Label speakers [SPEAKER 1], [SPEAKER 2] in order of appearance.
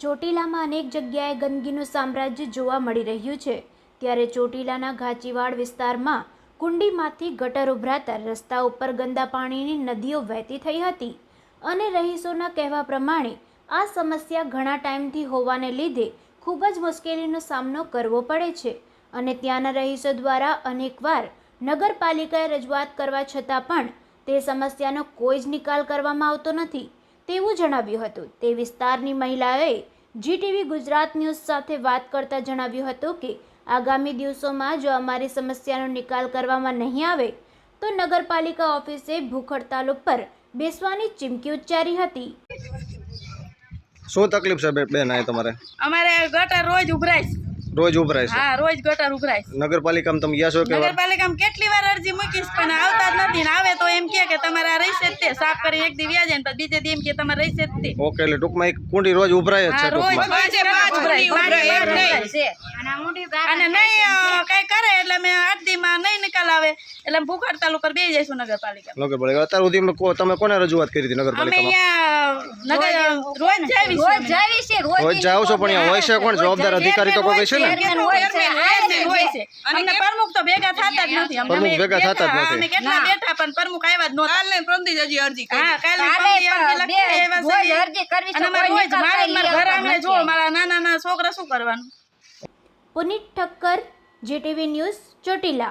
[SPEAKER 1] ચોટીલામાં અનેક જગ્યાએ ગંદકીનું સામ્રાજ્ય જોવા મળી રહ્યું છે. ત્યારે ચોટીલાના ઘાચીવાડ વિસ્તારમાં કુંડીમાંથી ગટર ઉભરાતા રસ્તા ઉપર ગંદા પાણીની નદીઓ વહેતી થઈ હતી. અને રહીશોના કહેવા પ્રમાણે, આ સમસ્યા ઘણા ટાઈમથી હોવાને લીધે ખૂબ જ મુશ્કેલીનો સામનો કરવો પડે છે. અને ત્યાંના રહીશો દ્વારા અનેકવાર નગરપાલિકાએ રજૂઆત કરવા છતાં પણ તે સમસ્યાનો કોઈ જ નિકાલ કરવામાં આવતો નથી. તેવું જણાવ્યું હતું. તે વિસ્તારની મહિલાઓએ જીટીવી ગુજરાત ન્યૂઝ સાથે વાત કરતા જણાવ્યું હતું કે આગામી દિવસોમાં જો અમારી સમસ્યાનો નિકાલ કરવામાં નહીં આવે તો નગરપાલિકા ઓફિસે ભૂખ હડતાલ ઉપર બેસવાની ચીમકી ઉચ્ચારી હતી.
[SPEAKER 2] શું તકલીફ છે બેન આ તમારે?
[SPEAKER 3] અમારે ગટર રોજ ઉભરાય છે.
[SPEAKER 2] રોજ ઉભરાય છે?
[SPEAKER 3] હા રોજ ગટર ઉભરાય છે.
[SPEAKER 2] નગરપાલિકામાં તમે ગયા છો કે
[SPEAKER 3] નગરપાલિકામાં કેટલી વાર અરજી મૂકીશ પણ આવતા જ નથી ને આવે તો એમ કે તમારે આ રહેશે જ તે. સાફ કરી એક દી વ્યાજે ને પછી બીજે દી એમ કે તમારે રહેશે જ તે.
[SPEAKER 2] ઓકે એટલે ટૂંકમાં એક કુંડી રોજ ઉભરાય જ છે
[SPEAKER 3] રોજ
[SPEAKER 2] ટૂંકમાં.
[SPEAKER 3] પાંચે પાંચ ઉભરાય, પાંચે પાંચ ઉભરાય. અને નહીં અ, કઈ કરે એટલે અમે આઠ દી માં નહીં નિકાલ આવે. એટલે અમે ભૂખ હડતાલ ઉપર બેસી જઈશું નગરપાલિકા
[SPEAKER 2] નગરપાલિકા અત્યાર સુધી અમે કો- તમે કોને રજૂઆત કરી હતી
[SPEAKER 3] અમે
[SPEAKER 2] નગરપાલિકામાં?
[SPEAKER 3] અહીંયા રોજ જાવી
[SPEAKER 2] છો પણ હોય છે કોણ? જવાબદાર અધિકારી તો કોઈ છે ને
[SPEAKER 3] ચેરમેન હોય છે, ચેરમેન હોય છે. અમને પ્રમુખ તો ભેગા થતા જ નથી.
[SPEAKER 2] પ્રમુખ ભેગા થતા જ નથી.
[SPEAKER 3] કેટલા બેઠા પણ પ્રમુખ આવ્યા જ નહોતા. હા કાલે પરમદી અરજી લખી આવ્યા છે. અને અમારે રોજ મારા ઘર આંગણે જુઓ, મારા નાના નાના છોકરા શું કરવાનું?
[SPEAKER 1] Punit Thakkar GTV news Chotila.